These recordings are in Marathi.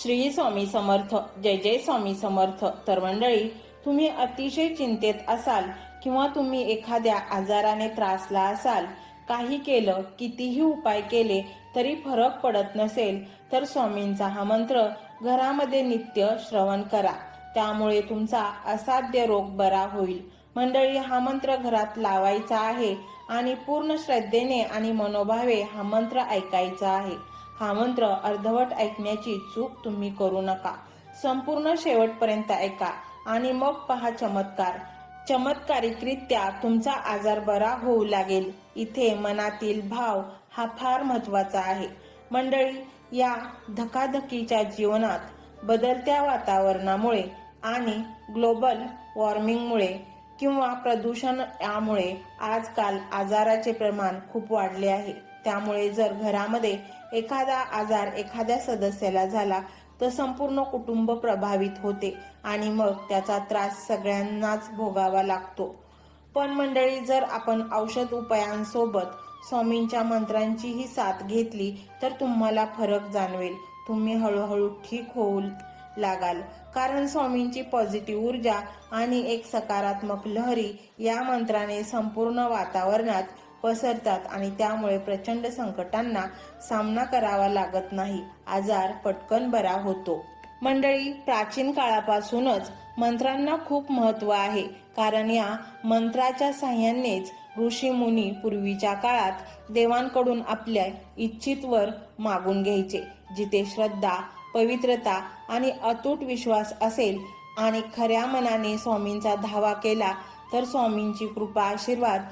श्री स्वामी समर्थ जय जय स्वामी समर्थ. तर मंडळी तुम्ही अतिशय चिंतेत असाल किंवा तुम्ही एखाद्या आजाराने त्रासला असाल काही केलं कितीही उपाय केले तरी फरक पडत नसेल तर स्वामींचा हा मंत्र घरामध्ये नित्य श्रवण करा. त्यामुळे तुमचा असाध्य रोग बरा होईल. मंडळी हा मंत्र घरात लावायचा आहे आणि पूर्ण श्रद्धेने आणि मनोभावे हा मंत्र ऐकायचा आहे. हा मंत्र अर्धवट ऐकण्याची चूक तुम्ही करू नका. संपूर्ण शेवटपर्यंत ऐका आणि मग पहा चमत्कार. चमत्कारिकरित्या तुमचा आजार बरा होऊ लागेल. इथे मनातील भाव हा फार महत्त्वाचा आहे. मंडळी या धकाधकीच्या जीवनात बदलत्या वातावरणामुळे आणि ग्लोबल वॉर्मिंगमुळे किंवा प्रदूषण यामुळे आजकाल आजाराचे प्रमाण खूप वाढले आहे. त्यामुळे जर घरामध्ये एखादा आजार एखाद्या सदस्याला झाला तर संपूर्ण कुटुंब प्रभावित होते आणि मग त्याचा त्रास सगळ्यांनाच भोगावा लागतो. पण मंडळी जर आपण औषध उपायांसोबत स्वामींच्या मंत्रांचीही साथ घेतली तर तुम्हाला फरक जाणवेल. तुम्ही हळूहळू ठीक होऊ लागाल. कारण स्वामींची पॉझिटिव्ह ऊर्जा आणि एक सकारात्मक लहरी या मंत्राने संपूर्ण वातावरणात पसरतात आणि त्यामुळे प्रचंड संकटांना सामना करावा लागत नाही आजार पटकन बरा होतो. मंडळी प्राचीन काळापासूनच मंत्रांना खूप महत्त्व आहे कारण या मंत्राच्या साह्यानेच ऋषी मुनी पूर्वीच्या काळात देवांकडून आपल्या इच्छित वर मागून घ्यायचे जिथे श्रद्धा पवित्रता आणि अतूट विश्वास असेल आणि खऱ्या मनाने स्वामींचा धावा केला तर स्वामींची कृपा आशीर्वाद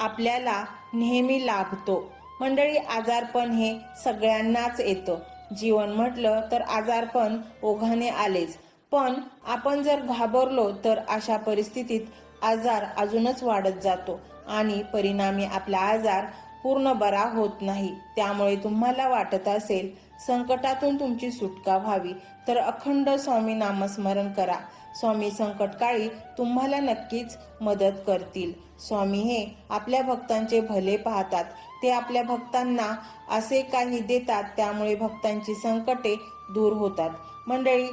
आपल्याला नेहमी लाभतो. मंडळी आजारपण हे सगळ्यांनाच येतं. जीवन म्हटलं तर आजारपण ओघाने आलेच. पण आपण जर घाबरलो तर अशा परिस्थितीत आजार अजूनच वाढत जातो आणि परिणामी आपला आजार पूर्ण बरा होत नाही. त्यामुळे तुम्हाला वाटत असेल संकटातून तुमची सुटका व्हावी तर अखंड स्वामी नामस्मरण करा. स्वामी संकटकाळी तुम्हाला नक्कीच मदत करतील. स्वामी हे आपल्या भक्तांचे भले पाहतात. ते आपल्या भक्तांना असे काही देतात त्यामुळे भक्तांची संकटे दूर होतात. मंडळी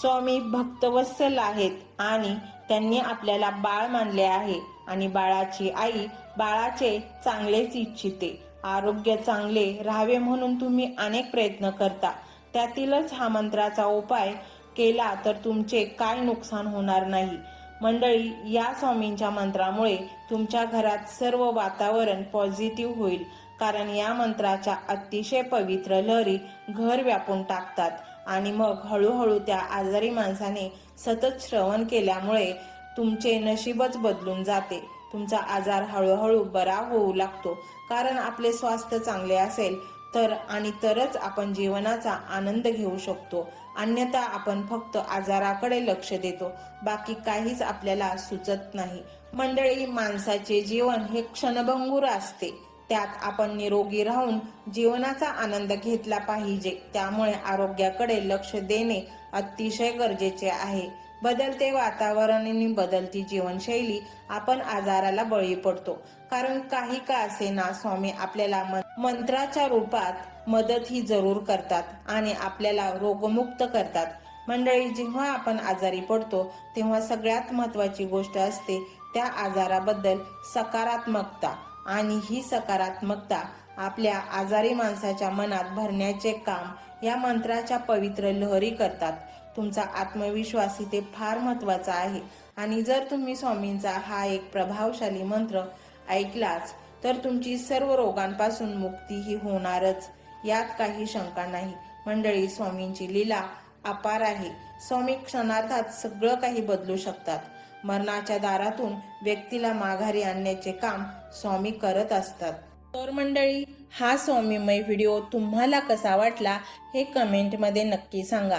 स्वामी भक्तवत्सल आहेत आणि त्यांनी आपल्याला बाळ मानले आहे आणि बाळाची आई बाळाचे चांगलेच इच्छिते. आरोग्य चांगले राहावे म्हणून तुम्ही अनेक प्रयत्न करता. त्यातीलच हा मंत्राचा उपाय केला तर तुमचे काय नुकसान होणार नाही. मंडळी या स्वामींच्या मंत्रामुळे तुमच्या घरात सर्व वातावरण पॉझिटिव्ह होईल. कारण या मंत्राच्या अतिशय पवित्र लहरी घर व्यापून टाकतात. आणि मग हळूहळू त्या आजारी माणसाने सतत श्रवण केल्यामुळे तुमचे नशीबच बदलून जाते. तुमचा आजार हळूहळू बरा होऊ लागतो. कारण आपले स्वास्थ्य चांगले असेल तर आणि तरच आपण जीवनाचा आनंद घेऊ शकतो. अन्यथा आपण फक्त आजाराकडे लक्ष देतो. बाकी काहीच आपल्याला सुचत नाही. मंडळी माणसाचे जीवन हे क्षणभंगूर असते. त्यात आपण निरोगी राहून जीवनाचा आनंद घेतला पाहिजे. त्यामुळे आरोग्याकडे लक्ष देणे अतिशय गरजेचे आहे. बदलते वातावरण आणि बदलती जीवनशैली आपण आजाराला बळी पडतो. कारण काही का असे ना स्वामी आपल्याला मंत्राच्या रूपात मदत ही जरूर करतात आणि आपल्याला रोगमुक्त करतात. मंडळी जेव्हा आपण आजारी पडतो तेव्हा सगळ्यात महत्वाची गोष्ट असते त्या आजाराबद्दल सकारात्मकता. आणि ही सकारात्मकता आपल्या आजारी माणसाच्या मनात भरण्याचे काम या मंत्राच्या पवित्र लहरी करतात. तुमचा आत्मविश्वास इथे फार महत्त्वाचा आहे. आणि जर तुम्ही स्वामींचा हा एक प्रभावशाली मंत्र ऐकलाच तर तुमची सर्व रोगांपासून मुक्ती ही होणारच यात काही शंका नाही. मंडळी स्वामींची लीला अपार आहे. स्वामी क्षणार्थात सगळं काही बदलू शकतात. मरणाच्या दारातून व्यक्तीला माघारी आणण्याचे काम स्वामी करत असतात. तर मंडळी हा स्वामीमय व्हिडिओ तुम्हाला कसा वाटला हे कमेंटमध्ये नक्की सांगा.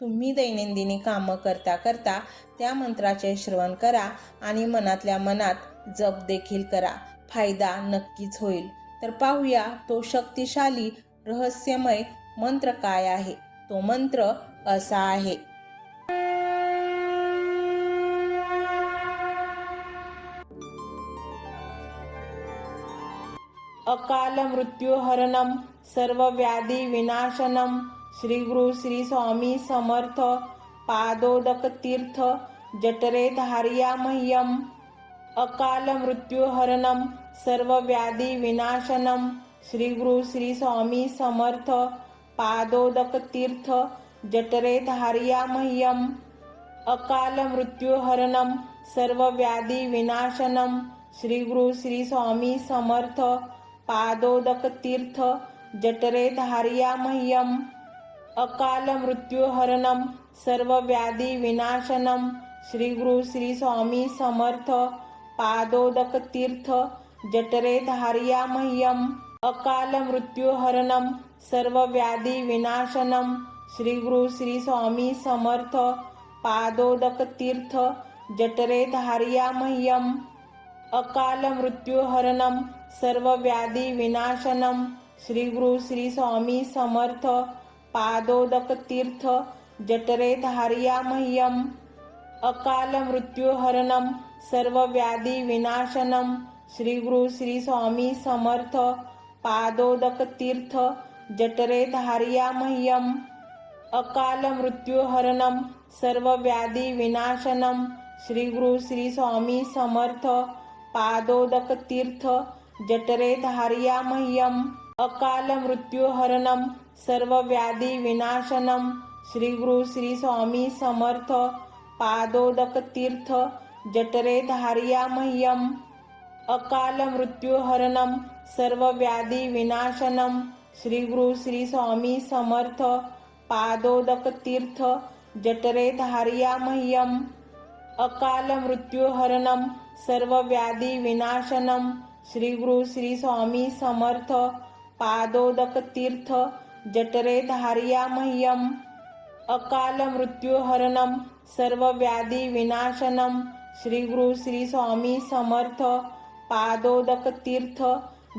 तुम्ही दैनंदिनी कामं करता करता त्या मंत्राचे श्रवण करा आणि मनातल्या मनात जप देखील करा. फायदा नक्कीच होईल. तर पाहूया तो शक्तिशाली रहस्यमय मंत्र काय आहे? तो मंत्र असा आहे. अकाल मृत्यू हरणम सर्व व्याधी विनाशनम श्री गुरु श्री स्वामी समर्थ पादोदक तीर्थ जटरे धार्या मह्यम अकाल मृत्यू हरणम सर्व व्याधी विनाशनम श्री गुरु श्री स्वामी समर्थ पादोदक तीर्थ जटरे धार्या मह्यम अकाल मृत्यू हरणम सर्व व्याधी विनाशनम श्री गुरु श्री स्वामी समर्थ पादोदक तीर्थ जटरे धार्या मह्यम अकाल मृत्यू हरणम सर्व व्याधी विनाशनम श्री गुरु श्री स्वामी समर्थ पादोदक तीर्थ जटरे धार्या मह्यम अकाल मृत्यू हरणम सर्व व्याधी विनाशनम श्री गुरु श्री स्वामी समर्थ पादोदक तीर्थ जटरे धार्या मह्यम अकाल मृत्यू हरणम सर्व व्याधी विनाशनम श्री गुरु श्री स्वामी समर्थ पादोदक तीर्थ जटरे धार्या मह्यम अकाल मृत्यूहरणम सर्व व्याधी विनाशनम श्री गुरु श्री स्वामी समर्थ। पादोदक तीर्थ जटरे धार्या मह्यम अकाल मृत्यूहरणम सर्व व्याधी विनाशनम श्री गुरु श्री स्वामी समर्थ। पादोदक तीर्थ जटरे धार्या मह्यम अकाल मृत्यू हरणम सर्व व्याधी विनाशनम श्री गुरु श्री स्वामी समर्थ पादोदक तीर्थ जटरे धारिया मह्यम. अकाल मृत्यू हरणम सर्व व्याधी विनाशनम श्री गुरु श्री स्वामी समर्थ पादोदक तीर्थ जटरे धारिया मह्यम. अकाल मृत्यू हरणम सर्व व्याधी विनाशनम श्री गुरु श्री स्वामी समर्थ पादोदक तीर्थ जटरे धार्या मह्यम अकाल मृत्यू हरणम सर्व व्याधी विनाशनम श्री गुरु श्री स्वामी समर्थ। पादोदक तीर्थ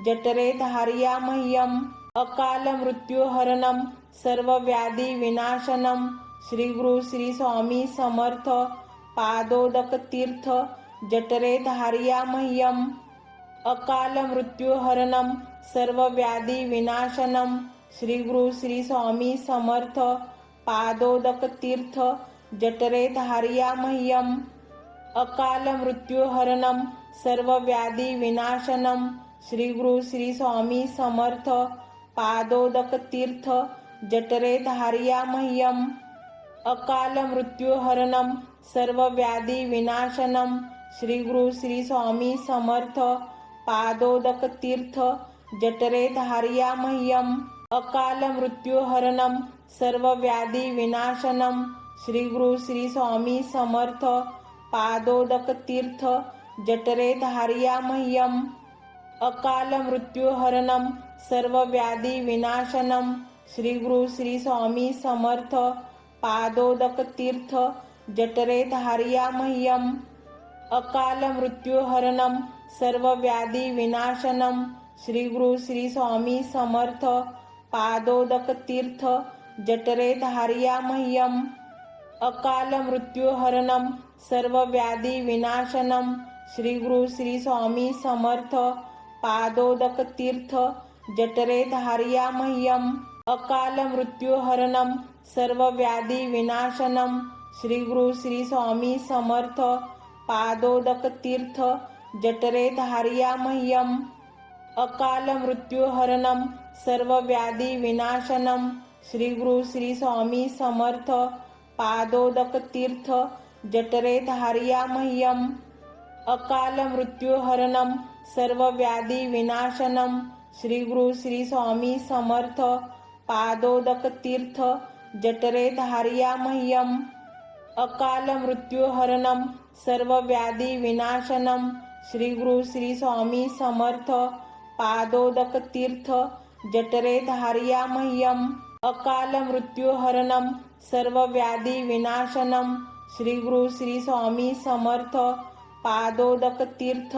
जटरे धार्या मह्यम अकाल मृत्यू हरणम सर्व व्याधी विनाशनम श्री गुरु श्री स्वामी समर्थ। पादोदक तीर्थ जटरे धार्या मह्यम अकाल मृत्यू हरणम सर्व व्याधी विनाशनम श्री गुरु श्री स्वामी समर्थ पादोदक तीर्थ जटरे धार्या मह्यम अकाल मृत्युहरणम सर्व व्याधी विनाशनम श्री गुरु श्री स्वामी समर्थ पादोदक तीर्थ जटरे धार्या मह्यम अकाल मृत्युहरणम सर्व व्याधी विनाशनम श्री गुरु श्री स्वामी समर्थ पादोदक तीर्थ जठरे धार्या मह्यम अकाल मृत्यू हरणम सर्व व्याधी विनाशनम श्री गुरु श्री स्वामी समर्थ। पादोदक तीर्थ जठरे धार्या मह्यम अकाल मृत्यू हरणम सर्व व्याधी विनाशनम श्री गुरु श्री स्वामी समर्थ। पादोदक तीर्थ जठरे धार्या मह्यम अकाल मृत्यू हरणम सर्व व्याधी विनाशनम श्री गुरु श्री स्वामी समर्थ पादोदक तीर्थ जटरे धार्या मह्यम अकाल मृत्यू हरणम सर्व व्याधी विनाशनम श्री गुरु श्री स्वामी समर्थ पादोदक तीर्थ जटरे धार्या मह्यम अकाल मृत्यू हरणम सर्व व्याधी विनाशनम श्री गुरु श्री स्वामी समर्थ पादोदक तीर्थ जटरे धार्या मह्यम अकाल मृत्यू हरणम सर्व व्याधी विनाशनम श्री गुरु श्री स्वामी समर्थ पादोदक तीर्थ जठरे धार्या मह्यम. अकाल मृत्युहरणम सर्व व्याधी विनाशनम श्री गुरु श्री स्वामी समर्थ पादोदक तीर्थ जठरे धारिया मह्यम. अकाल मृत्युहरणम सर्व व्याधी विनाशनम श्री गुरु श्री स्वामी समर्थ पादोदक तीर्थ जठरे धार्या मह्यम अकाल मृत्युहरणम सर्व व्याधी विनाशनम श्री गुरु श्री स्वामी समर्थ पादोदक तीर्थ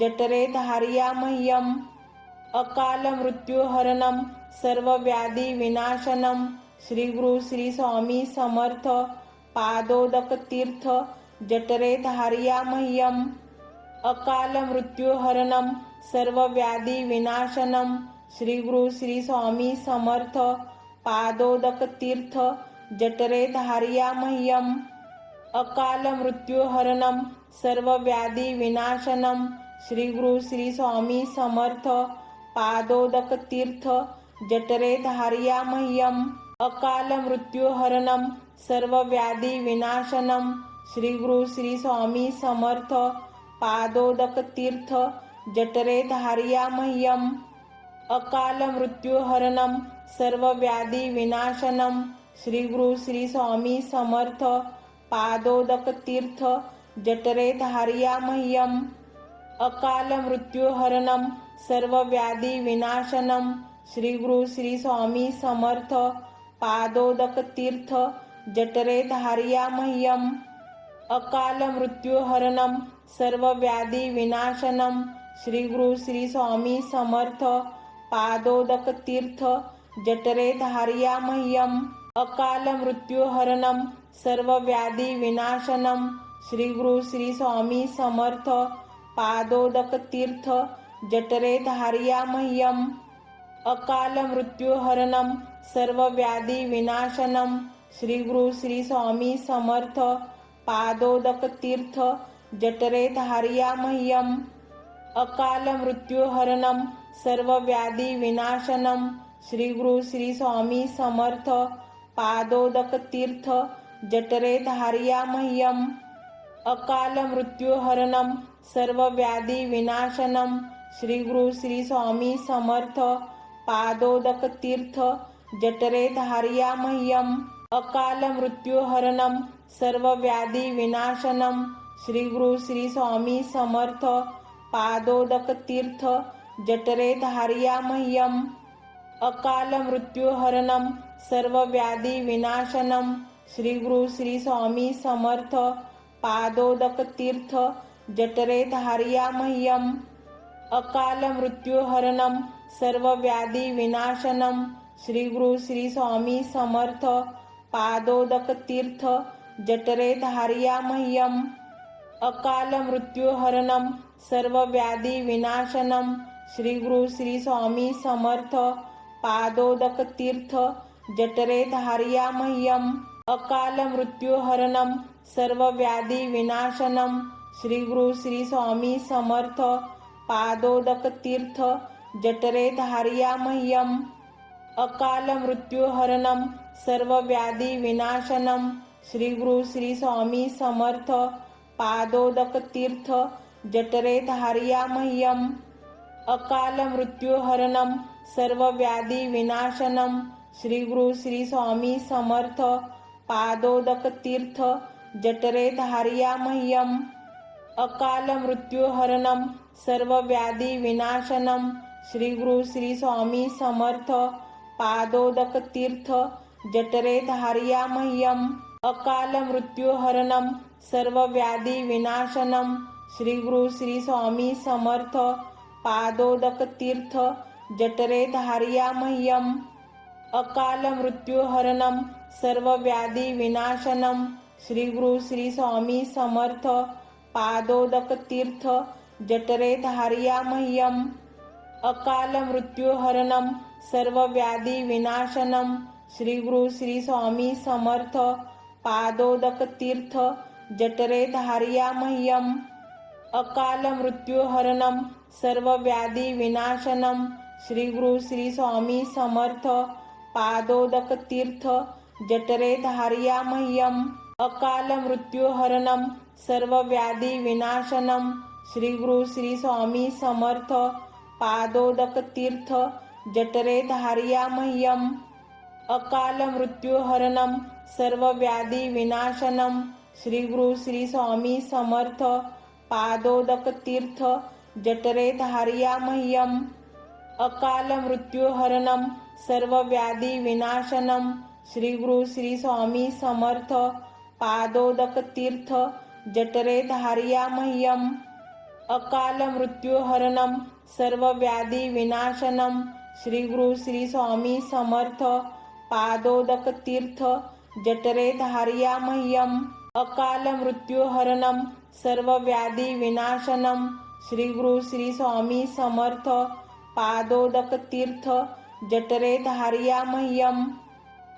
जठरे धार्या मह्यम अकाल मृत्युहरणम सर्व व्याधी विनाशनम श्री गुरु श्री स्वामी समर्थ पादोदक तीर्थ जठरे धार्या मह्यम अकाल मृत्युहरणम सर्व व्याधी विनाशनम श्री गुरु श्री स्वामी समर्थ पादोदक तीर्थ जठरे धार्या मह्यम अकाल मृत्युहरणम सर्व व्याधी विनाशनम श्री गुरु श्री स्वामी समर्थ पादोदक तीर्थ जठरे धार्या मह्यम अकाल मृत्युहरणम सर्व व्याधी विनाशनम श्री गुरु श्री स्वामी समर्थ पादोदक तीर्थ जठरे धार्या मह्यम अकाल मृत्युहरणम सर्व व्याधी विनाशनम श्री गुरु श्री स्वामी समर्थ पादोदक तीर्थ जठरे धार्या मह्यम अकाल मृत्युहरणम सर्व व्याधी विनाशनम श्री गुरु श्री स्वामी समर्थ पादोदक तीर्थ जठरे धार्या मह्यम अकाल मृत्युहरणम सर्व व्याधी विनाशनम श्री गुरु श्री स्वामी समर्थ पादोदक तीर्थ जठरे धार्या मह्यम अकाल मृत्युहरणम सर्व व्याधी विनाशनम। श्री गुरु श्री स्वामी समर्थ पादोदक तीर्थ जठरे धार्या मह्यम अकाल मृत्युहरणम सर्व व्याधी विनाशनम। श्री गुरु श्री स्वामी समर्थ पादोदक तीर्थ जठरे धार्या मह्यम। अकाल मृत्युहरणम सर्व व्याधी विनाशनम श्री गुरु श्री स्वामी समर्थ पादोदक तीर्थ जठरे धार्या मह्यम. अकाल मृत्युहरणम सर्व व्याधी विनाशनम श्री गुरु श्री स्वामी समर्थ पादोदक तीर्थ जठरे धार्या मह्यम. अकाल मृत्युहरणम सर्व व्याधी विनाशनम श्री गुरु श्री स्वामी समर्थ पादोदक तीर्थ जठरे धार्या मह्यम अकाल मृत्युहरणम सर्व व्याधी विनाशनम श्री गुरु श्री स्वामी समर्थ। पादोदक तीर्थ जठरे धार्या मह्यम अकाल मृत्युहरणम सर्व व्याधी विनाशनम श्री गुरु श्री स्वामी समर्थ। पादोदक तीर्थ जठरे धार्या मह्यम अकाल मृत्युहरणम सर्व व्याधी विनाशनम श्री गुरु श्री स्वामी समर्थ पादोदक तीर्थ जठरे धार्या मह्यम अकाल मृत्युहरणम सर्व व्याधी विनाशनम श्री गुरु श्री स्वामी समर्थ पादोदक तीर्थ जठरे धार्या मह्यम अकाल मृत्युहरणम सर्व व्याधी विनाशनम श्री गुरु श्री स्वामी समर्थ पादोदक तीर्थ जठरे धार्या मह्यम। अकाल मृत्युहरणम सर्व व्याधी विनाशनम। श्री गुरु श्री स्वामी समर्थ। पादोदक तीर्थ जठरे धार्या मह्यम। अकाल मृत्युहरणम सर्व व्याधी विनाशनम। श्री गुरु श्री स्वामी समर्थ। पादोदक तीर्थ जठरे धार्या मह्यम। अकाल मृत्युहरणम सर्व व्याधी विनाशनम। श्री गुरु श्री स्वामी समर्थ। पादोदक तीर्थ जठरे धार्या मह्यम अकाल मृत्युहरणम सर्व व्याधी विनाशनम। श्री गुरु श्री स्वामी समर्थ। पादोदक तीर्थ जठरे धार्या मह्यम अकाल मृत्युहरणम सर्व व्याधी विनाशनम। श्री गुरु श्री स्वामी समर्थ। पादोदक तीर्थ जठरे धार्या मह्यम अकाल मृत्युहरणम सर्व व्याधी विनाशनम श्री गुरु श्री स्वामी समर्थ पादोदक तीर्थ जठरे धार्या मह्यम अकाल मृत्यूहरणम सर्व व्याधी विनाशनम श्री गुरु श्री स्वामी समर्थ पादोदक तीर्थ जठरे धारिया मह्यम अकाल मृत्यूहरणम सर्व व्याधी विनाशनम श्री गुरु श्री स्वामी समर्थ पादोदक तीर्थ जठरे धारिया मह्यम अकाल मृत्यू हरणम सर्व व्याधी विनाशनम। श्री गुरु श्री स्वामी समर्थ पादोदक तीर्थ जठरे धारिया मह्यम अकाल मृत्यू हरणम सर्व व्याधी विनाशनम। श्री गुरु श्री स्वामी समर्थ पादोदक तीर्थ जठरे धारिया मह्यम। अकाल मृत्यू हरणम सर्व व्याधी विनाशनम श्री गुरु श्री स्वामी समर्थ पादोदक तीर्थ जठरे धारिया मह्यम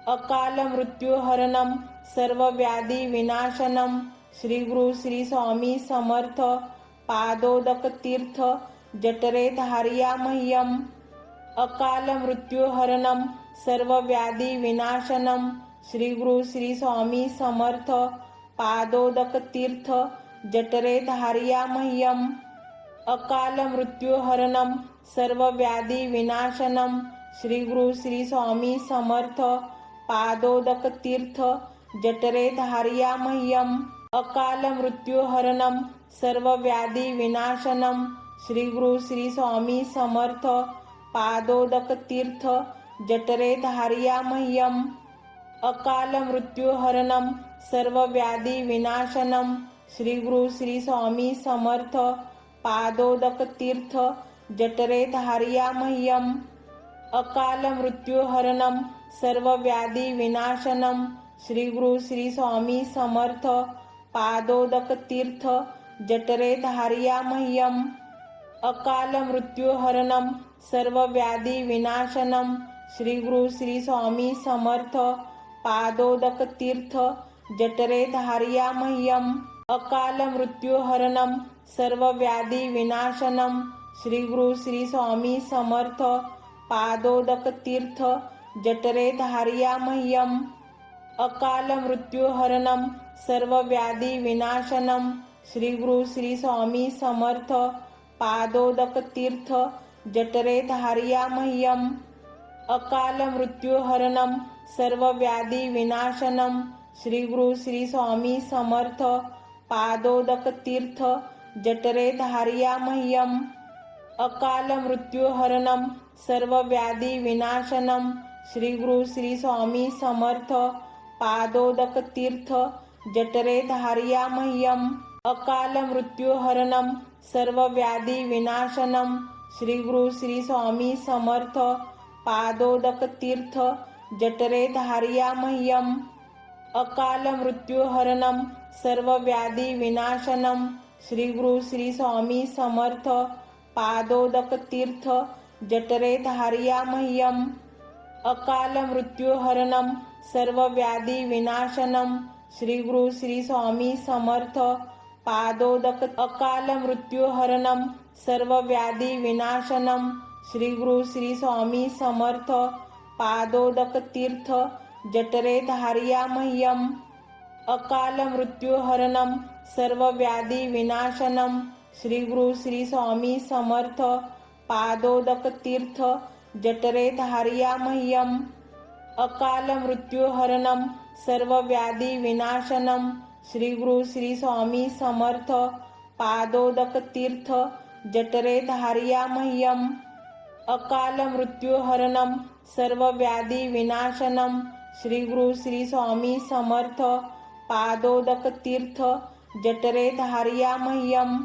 अकाल मृत्यू हरणम सर्व व्याधी विनाशनम श्री गुरु श्री स्वामी समर्थ पादोदक तीर्थ जठरे धारिया मह्यम अकाल मृत्यू हरणम सर्व व्याधी विनाशनम श्री गुरु श्री स्वामी समर्थ पादोदक तीर्थ जठरे धारिया मह्यम अकाल मृत्यूहरणम सर्व व्याधी विनाशनम श्री गुरु श्री स्वामी समर्थ पादोदक तीर्थ जठरे धारिया मह्यम अकाल मृत्यूहरणम सर्व व्याधी विनाशनम श्री गुरु श्री स्वामी समर्थ पादोदक तीर्थ जठरे धारिया मह्यम अकाल मृत्यू हरणम सर्व व्याधी विनाशनम श्री गुरु श्री स्वामी समर्थ पादोदक तीर्थ जठरे धारिया मह्यम अकाल मृत्यू हरणम सर्व व्याधी विनाशनम श्री गुरु श्री स्वामी समर्थ पादोदक तीर्थ जठरे धारिया मह्यम अकाल मृत्यू हरणम सर्व व्याधी विनाशनम श्री गुरु श्री स्वामी समर्थ पादोदक तीर्थ जठरे धारिया मह्यम अकाल मृत्यूहरणम सर्व व्याधी विनाशनम श्री गुरु श्री स्वामी समर्थ पादोदक तीर्थ जठरे धारिया मह्यम अकाल मृत्यूहरणम सर्व व्याधी विनाशनम श्री गुरु श्री स्वामी समर्थ पादोदक तीर्थ जठरे धारिया मह्यम अकाल मृत्यूहरणम सर्व व्याधी विनाशनम श्री गुरु श्री स्वामी समर्थ पादोदक तीर्थ जठरे धारिया मह्यम अकाल मृत्यूहरणम सर्व व्याधी विनाशनम श्री गुरु श्री स्वामी समर्थ पादोदक तीर्थ जठरे धारिया मह्यम अकाल मृत्यूहरणम सर्व व्याधी विनाशनम श्री गुरु श्री स्वामी समर्थ पादोदक तीर्थ जठरे धारिया मह्यम अकाल मृत्यूहरणम सर्व व्याधी विनाशनम श्री गुरु श्री स्वामी समर्थ पादोदक तीर्थ जठरे धारिया मह्यम अकाल मृत्यूहरणम सर्व व्याधी विनाशनम श्री गुरु श्री स्वामी समर्थ पादोदक अकाल मृत्यूहरणम सर्व व्याधी विनाशनम श्री गुरु श्री स्वामी समर्थ पादोदक तीर्थ जठरे धारिया मह्यम अकाल मृत्यूहरणम सर्व व्याधी विनाशनम श्री गुरु श्री स्वामी समर्थ। पादोदक तीर्थ जठरे धारिया मह्यम अकाल मृत्यूहरणम सर्व व्याधी विनाशनम श्री गुरु श्री स्वामी समर्थ। पादोदक तीर्थ जठरे धारिया मह्यम अकाल मृत्यू हरणम सर्व व्याधी विनाशनम श्री गुरु श्री स्वामी समर्थ पादोदक तीर्थ जठरे धारिया मह्यम